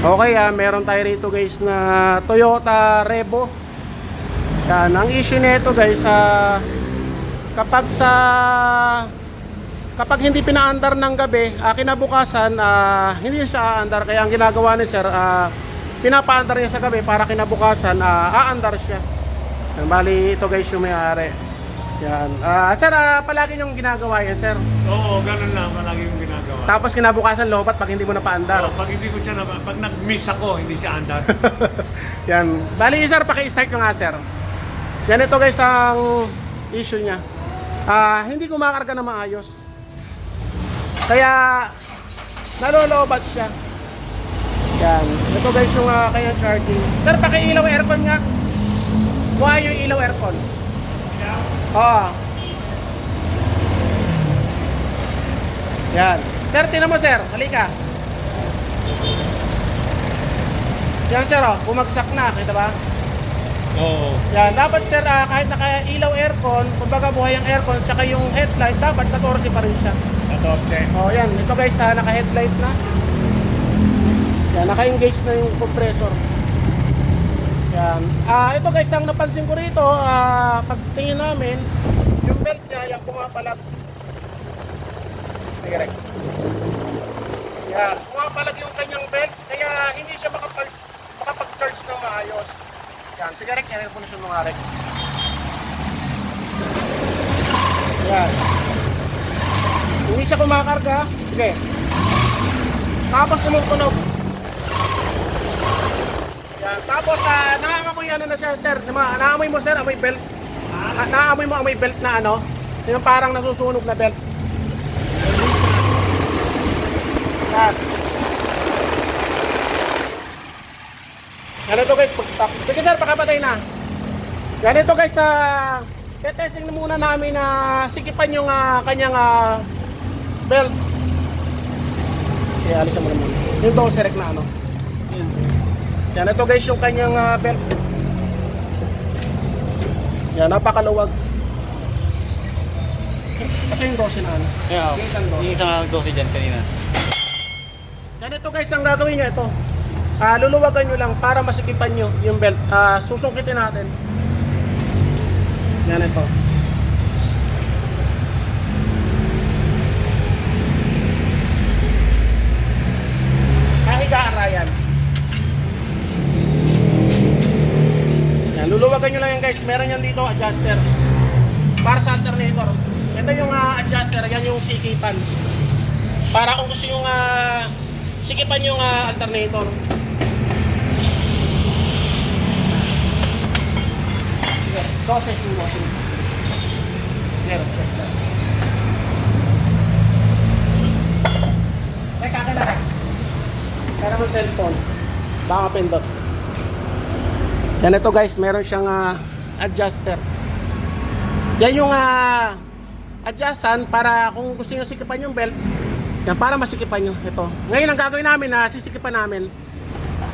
Okay ah, meron tayo rito guys na Toyota Revo. Yan, ang issue nito guys sa kapag sa kapag hindi pinaandar ng gabi, ah, kinabukasan ah, hindi siya aandar kaya ang ginagawa ni sir ah, pinapaandar niya sa gabi para kinabukasan ah, aandar siya. Yan, bali ito guys yung may-ari. Yan. Ah, sir, ah, palagi yung ginagawa yan, sir. Oo, ganun lang palagi yung ginagawa. Tapos kinabukasan lobat pag hindi mo na paandar. Oo, pag hindi ko siya na, pag nag-miss ako, hindi siya andar. Yan. Bali, sir, paki-start nyo nga, sir. Yan ito guys ang issue niya. Ah, hindi kumakarga na maayos. Kaya nalolobat siya. Yan. Ito guys yung uh, kanyang charging. Sir, paki-ilaw aircon nga. Kuha yung ilaw aircon. Oo. Yan. Sir, tinan mo sir. Halika. Yan sir, oh. Bumagsak na. Kita ba? Oo. Yan, dapat sir, ah, kahit naka-ilaw aircon, kumbaga buhay ang aircon, tsaka yung headlight, dapat 14 pa rin siya. 14. Oh, yan. Ito guys, ha, naka-headlight na. Yan, naka-engage na yung compressor. Yan. Ah, ito guys, ang napansin ko rito, ah, pagtingin namin, yung belt niya, yung pumapalag. Rek. Yan, pumapalag yung kanyang belt, kaya hindi siya makapag makapag-charge ng maayos. Yan, sige Rek, yan yung mo nga Rek. Yan. Hindi siya kumakarga. Sige. Tapos tumutunog. Yan. Tapos uh, nangangamoy ano na siya, sir. Naamoy mo, sir, amoy belt. Ah, naamoy mo amoy belt na ano. Yung parang nasusunog na belt. Yan. Ganito guys, pag-stop. Sige sir, pakapatay na. Ganito guys, sa uh, testing na muna namin na sikipan yung ah, kanyang ah, belt. Okay, alisan mo na muna. Yung doserek na ano. Yan, ito guys yung kanyang ah, belt. Yan, napakaluwag. Kasi yung 12 na ano. Yeah, Yung isang yung isang dose dyan kanina. Ganito guys, ang gagawin nyo ito. Ah, luluwagan nyo lang para masikipan nyo yung belt. Ah, susungkitin natin. Yan ito. Meron dito, adjuster. Para sa alternator. Ito yung ah, adjuster, yan yung sikipan. Para kung gusto yung ah, sikipan yung ah, alternator. Sige, 12 yung boses. Zero. Teka, na Rex. Kaya naman cellphone. Baka mapindot. Yan ito guys, meron siyang ah, adjuster. Yan yung ah, adjustan para kung gusto nyo sikipan yung belt, yan para masikipan nyo. Ito. Ngayon ang gagawin namin na sisikipan namin.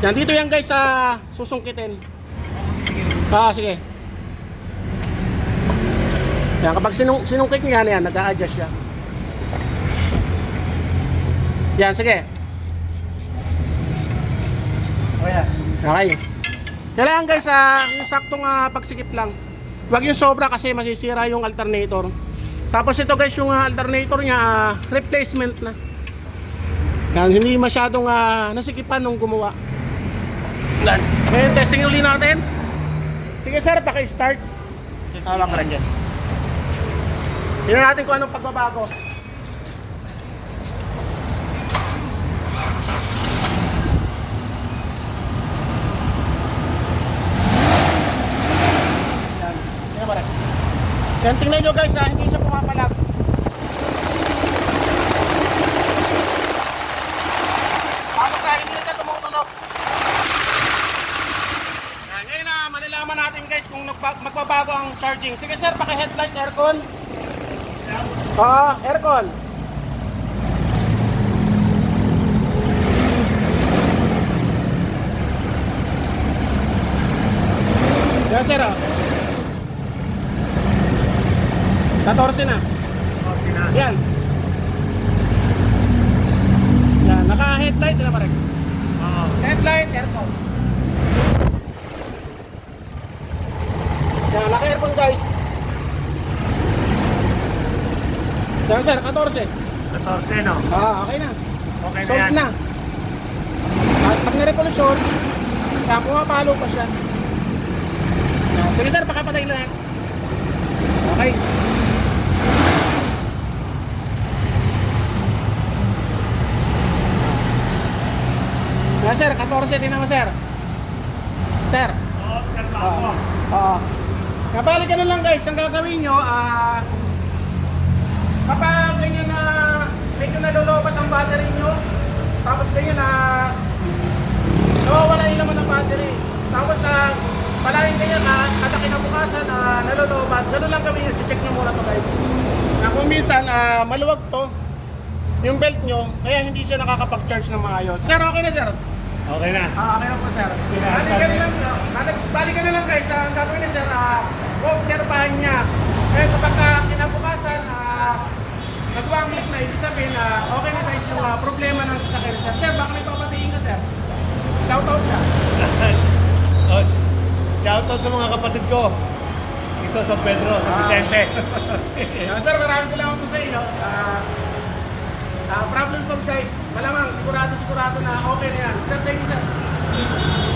Yan dito yan guys sa susungkitin. Ah, sige. Yan kapag sinung sinungkit niya yan, yan nag-a-adjust siya. Yan, sige. Oh, yan. Okay. Kailangan guys, ah, yung saktong ah, pagsikip lang. Huwag yung sobra kasi masisira yung alternator. Tapos ito guys, yung ah, alternator niya, ah, replacement na. Yan, hindi masyadong ah, nasikipan nung gumawa. Yan. Ngayon, testing ulit natin. Sige sir, paki-start. Tama ka rin dyan. Tingnan natin kung anong pagbabago. Yan. Tingnan mo rin. Yan, tingnan nyo guys ha, hindi siya pumapalag. Tapos ha, hindi siya tumutunog. Yan, ngayon na, malalaman natin guys kung magbabago ang charging. Sige sir, paki-headlight aircon. Oo, aircon. Yan sir oh. 14 na. Yan. Yan, naka-headlight na parek. Oo. Headlight, aircon. Yan, naka-aircon guys. Yan sir, 14. 14, no? Ah, okay na. Okay na Solved yan. na. At pag na-revolusyon, kaya pumapalo pa siya. Yan. Sige sir, pakapatay lang. Okay. Yan sir, 14 din naman sir. Sir. Oo, sir, pa Oo. ako. Oo. Kabalik ka na lang guys, ang gagawin nyo, ah, kapag ganyan na medyo nalolobat ang battery nyo, tapos ganyan na nawawala yung laman ng battery, tapos na palaging ganyan na kada kinabukasan na nalolobat, ganun lang gawin nyo, check nyo muna to guys. Na kung minsan ah, maluwag to, yung belt nyo, kaya hindi siya nakakapag-charge ng maayos. Sir, okay na sir? Okay na. Ah, okay lang po, sir. Balikan na lang, balik, balikan na lang guys. Ang gagawin niya, sir, ah, obserbahan niya. Eh, kapag uh, kinabukasan, ah, nagwa ang na, ibig sabihin na okay na guys yung ah, problema ng sasakyan, sir. Sir, baka may papatiin ka, sir. Shoutout ka. oh, sh- shoutout sa mga kapatid ko. Ito sa Pedro, sa Ah. Vicente. Ah, sir, maraming salamat po sa inyo. Ah, ah, problem solved guys. Malamang, sigurado, sigurado na okay na yan. Sir, thank you, sir.